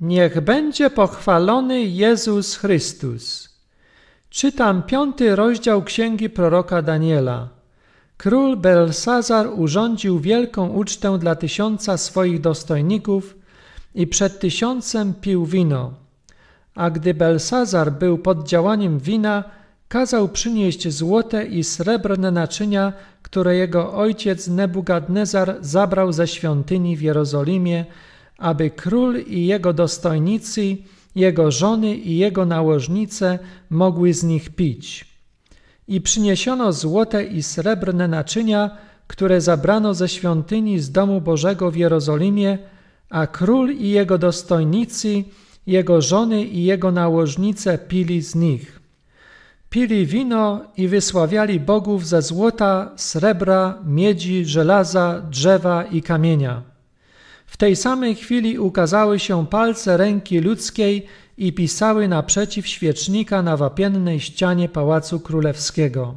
Niech będzie pochwalony Jezus Chrystus. Czytam piąty rozdział księgi proroka Daniela. Król Belsazar urządził wielką ucztę dla tysiąca swoich dostojników i przed tysiącem pił wino. A gdy Belsazar był pod działaniem wina, kazał przynieść złote i srebrne naczynia, które jego ojciec Nebukadnezar zabrał ze świątyni w Jerozolimie, aby król i jego dostojnicy, jego żony i jego nałożnice mogły z nich pić. I przyniesiono złote i srebrne naczynia, które zabrano ze świątyni z domu Bożego w Jerozolimie, a król i jego dostojnicy, jego żony i jego nałożnice pili z nich. Pili wino i wysławiali bogów ze złota, srebra, miedzi, żelaza, drzewa i kamienia. W tej samej chwili ukazały się palce ręki ludzkiej i pisały naprzeciw świecznika na wapiennej ścianie pałacu królewskiego.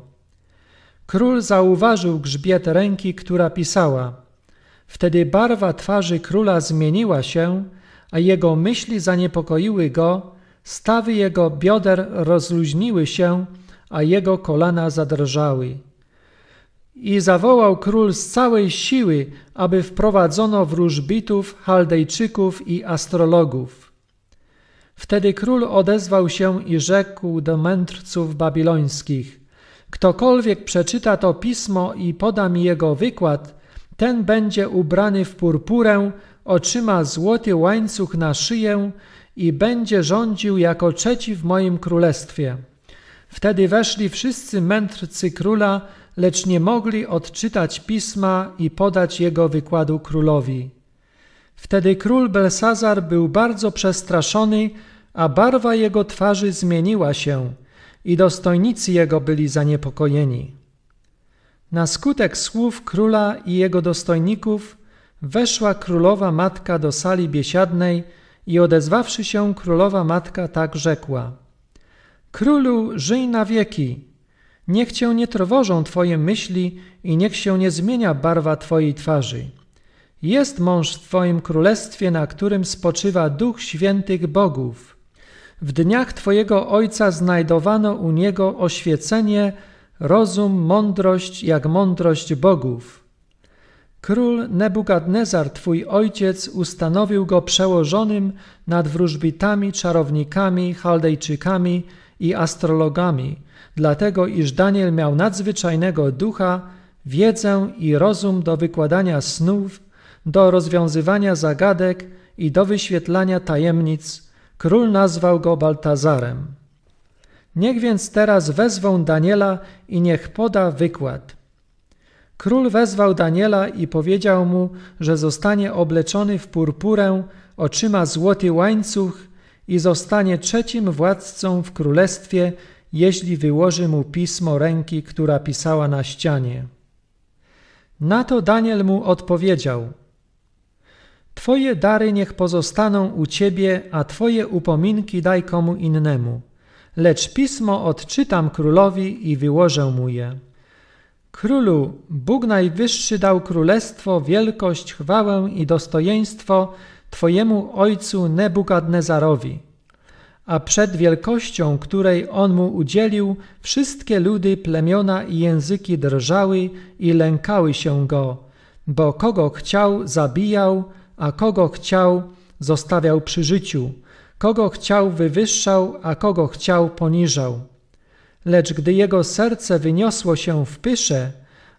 Król zauważył grzbiet ręki, która pisała. Wtedy barwa twarzy króla zmieniła się, a jego myśli zaniepokoiły go, stawy jego bioder rozluźniły się, a jego kolana zadrżały. I zawołał król z całej siły, aby wprowadzono wróżbitów, chaldejczyków i astrologów. Wtedy król odezwał się i rzekł do mędrców babilońskich: Ktokolwiek przeczyta to pismo i poda mi jego wykład, ten będzie ubrany w purpurę, otrzyma złoty łańcuch na szyję i będzie rządził jako trzeci w moim królestwie. Wtedy weszli wszyscy mędrcy króla, lecz nie mogli odczytać pisma i podać jego wykładu królowi. Wtedy król Belsazar był bardzo przestraszony, a barwa jego twarzy zmieniła się i dostojnicy jego byli zaniepokojeni. Na skutek słów króla i jego dostojników weszła królowa matka do sali biesiadnej i odezwawszy się królowa matka tak rzekła: Królu, żyj na wieki. Niech cię nie trwożą twoje myśli i niech się nie zmienia barwa twojej twarzy. Jest mąż w twoim królestwie, na którym spoczywa duch świętych bogów. W dniach twojego ojca znajdowano u niego oświecenie, rozum, mądrość, jak mądrość bogów. Król Nebukadnezar, twój ojciec, ustanowił go przełożonym nad wróżbitami, czarownikami, chaldejczykami i astrologami, dlatego iż Daniel miał nadzwyczajnego ducha, wiedzę i rozum do wykładania snów, do rozwiązywania zagadek i do wyświetlania tajemnic. Król nazwał go Baltazarem. Niech więc teraz wezwą Daniela i niech poda wykład. Król wezwał Daniela i powiedział mu, że zostanie obleczony w purpurę, otrzyma złoty łańcuch i zostanie trzecim władcą w królestwie, jeśli wyłoży mu pismo ręki, która pisała na ścianie. Na to Daniel mu odpowiedział: Twoje dary niech pozostaną u ciebie, a twoje upominki daj komu innemu. Lecz pismo odczytam królowi i wyłożę mu je. Królu, Bóg Najwyższy dał królestwo, wielkość, chwałę i dostojeństwo Twojemu ojcu Nebukadnezarowi. A przed wielkością, której on mu udzielił, wszystkie ludy, plemiona i języki drżały i lękały się go, bo kogo chciał, zabijał, a kogo chciał, zostawiał przy życiu, kogo chciał, wywyższał, a kogo chciał, poniżał. Lecz gdy jego serce wyniosło się w pysze,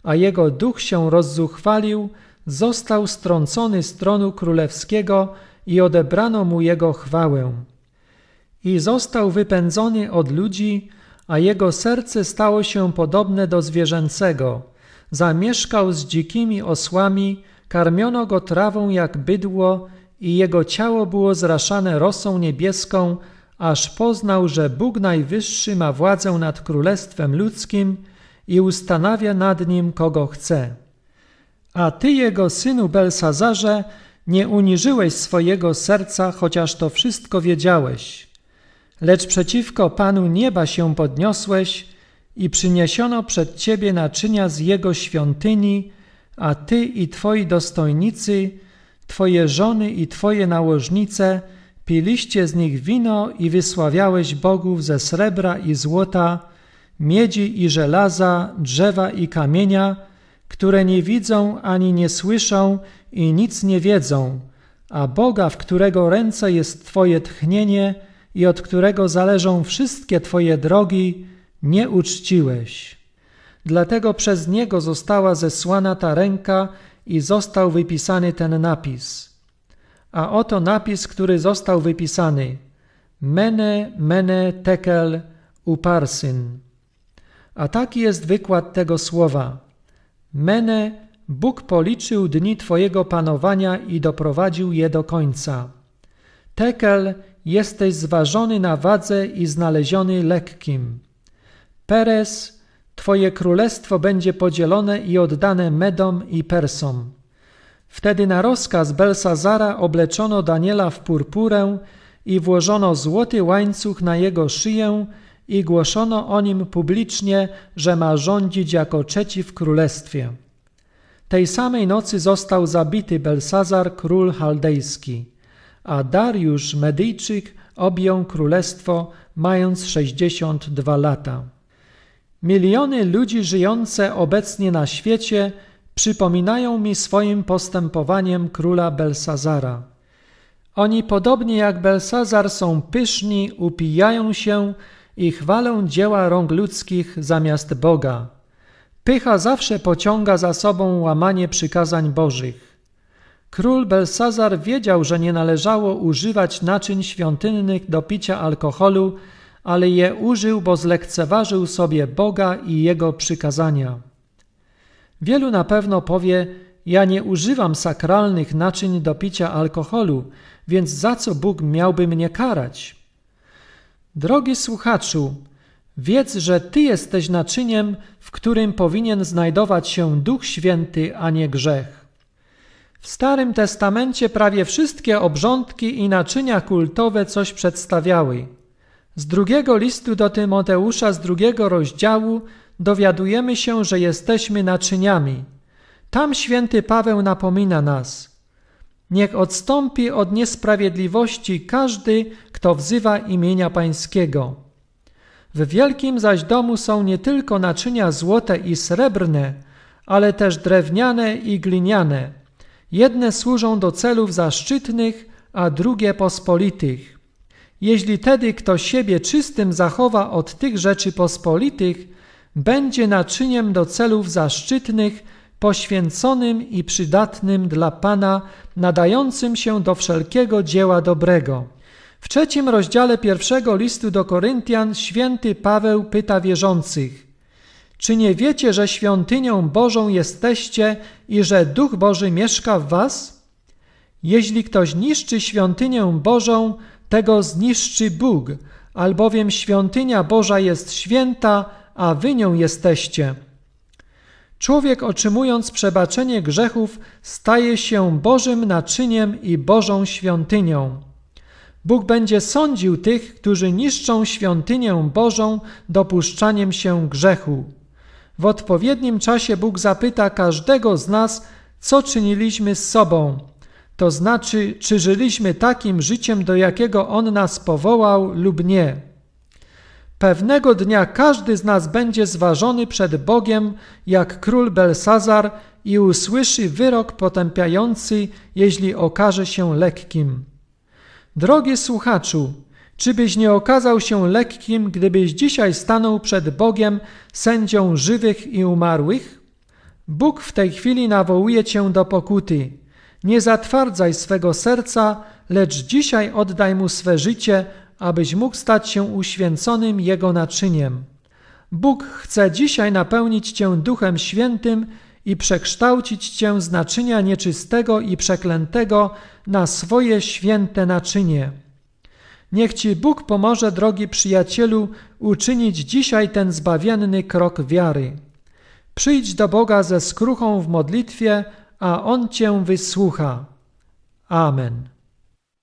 a jego duch się rozzuchwalił, został strącony z tronu królewskiego i odebrano mu jego chwałę. I został wypędzony od ludzi, a jego serce stało się podobne do zwierzęcego. Zamieszkał z dzikimi osłami, karmiono go trawą jak bydło i jego ciało było zraszane rosą niebieską, aż poznał, że Bóg Najwyższy ma władzę nad królestwem ludzkim i ustanawia nad nim, kogo chce. A ty, jego synu Belsazarze, nie uniżyłeś swojego serca, chociaż to wszystko wiedziałeś. Lecz przeciwko Panu nieba się podniosłeś i przyniesiono przed ciebie naczynia z jego świątyni, a ty i twoi dostojnicy, twoje żony i twoje nałożnice piliście z nich wino i wysławiałeś bogów ze srebra i złota, miedzi i żelaza, drzewa i kamienia, które nie widzą ani nie słyszą i nic nie wiedzą, a Boga, w którego ręce jest Twoje tchnienie i od którego zależą wszystkie Twoje drogi, nie uczciłeś. Dlatego przez niego została zesłana ta ręka i został wypisany ten napis. A oto napis, który został wypisany: Mene, mene, tekel, uparsyn. A taki jest wykład tego słowa. Mene, Bóg policzył dni Twojego panowania i doprowadził je do końca. Tekel, jesteś zważony na wadze i znaleziony lekkim. Peres, Twoje królestwo będzie podzielone i oddane Medom i Persom. Wtedy na rozkaz Belsazara obleczono Daniela w purpurę i włożono złoty łańcuch na jego szyję i głoszono o nim publicznie, że ma rządzić jako trzeci w królestwie. Tej samej nocy został zabity Belsazar, król chaldejski, a Dariusz Medyjczyk objął królestwo, mając 62 lata. Miliony ludzi żyjące obecnie na świecie przypominają mi swoim postępowaniem króla Belsazara. Oni podobnie jak Belsazar są pyszni, upijają się i chwalą dzieła rąk ludzkich zamiast Boga. Pycha zawsze pociąga za sobą łamanie przykazań Bożych. Król Belsazar wiedział, że nie należało używać naczyń świątynnych do picia alkoholu, ale je użył, bo zlekceważył sobie Boga i Jego przykazania. Wielu na pewno powie, ja nie używam sakralnych naczyń do picia alkoholu, więc za co Bóg miałby mnie karać? Drogi słuchaczu, wiedz, że Ty jesteś naczyniem, w którym powinien znajdować się Duch Święty, a nie grzech. W Starym Testamencie prawie wszystkie obrządki i naczynia kultowe coś przedstawiały. Z drugiego listu do Tymoteusza z drugiego rozdziału dowiadujemy się, że jesteśmy naczyniami. Tam święty Paweł napomina nas. Niech odstąpi od niesprawiedliwości każdy, kto wzywa imienia Pańskiego. W wielkim zaś domu są nie tylko naczynia złote i srebrne, ale też drewniane i gliniane. Jedne służą do celów zaszczytnych, a drugie pospolitych. Jeśli tedy kto siebie czystym zachowa od tych rzeczy pospolitych, będzie naczyniem do celów zaszczytnych, poświęconym i przydatnym dla Pana, nadającym się do wszelkiego dzieła dobrego. W trzecim rozdziale pierwszego listu do Koryntian święty Paweł pyta wierzących: Czy nie wiecie, że świątynią Bożą jesteście i że Duch Boży mieszka w was? Jeśli ktoś niszczy świątynię Bożą, tego zniszczy Bóg, albowiem świątynia Boża jest święta, a wy nią jesteście. Człowiek otrzymując przebaczenie grzechów staje się Bożym naczyniem i Bożą świątynią. Bóg będzie sądził tych, którzy niszczą świątynię Bożą dopuszczaniem się grzechu. W odpowiednim czasie Bóg zapyta każdego z nas, co czyniliśmy z sobą, to znaczy, czy żyliśmy takim życiem, do jakiego On nas powołał lub nie. Pewnego dnia każdy z nas będzie zważony przed Bogiem jak król Belsazar i usłyszy wyrok potępiający, jeśli okaże się lekkim. Drogi słuchaczu, czy byś nie okazał się lekkim, gdybyś dzisiaj stanął przed Bogiem, sędzią żywych i umarłych? Bóg w tej chwili nawołuje cię do pokuty. Nie zatwardzaj swego serca, lecz dzisiaj oddaj mu swe życie, abyś mógł stać się uświęconym Jego naczyniem. Bóg chce dzisiaj napełnić Cię Duchem Świętym i przekształcić Cię z naczynia nieczystego i przeklętego na swoje święte naczynie. Niech Ci Bóg pomoże, drogi przyjacielu, uczynić dzisiaj ten zbawienny krok wiary. Przyjdź do Boga ze skruchą w modlitwie, a On Cię wysłucha. Amen.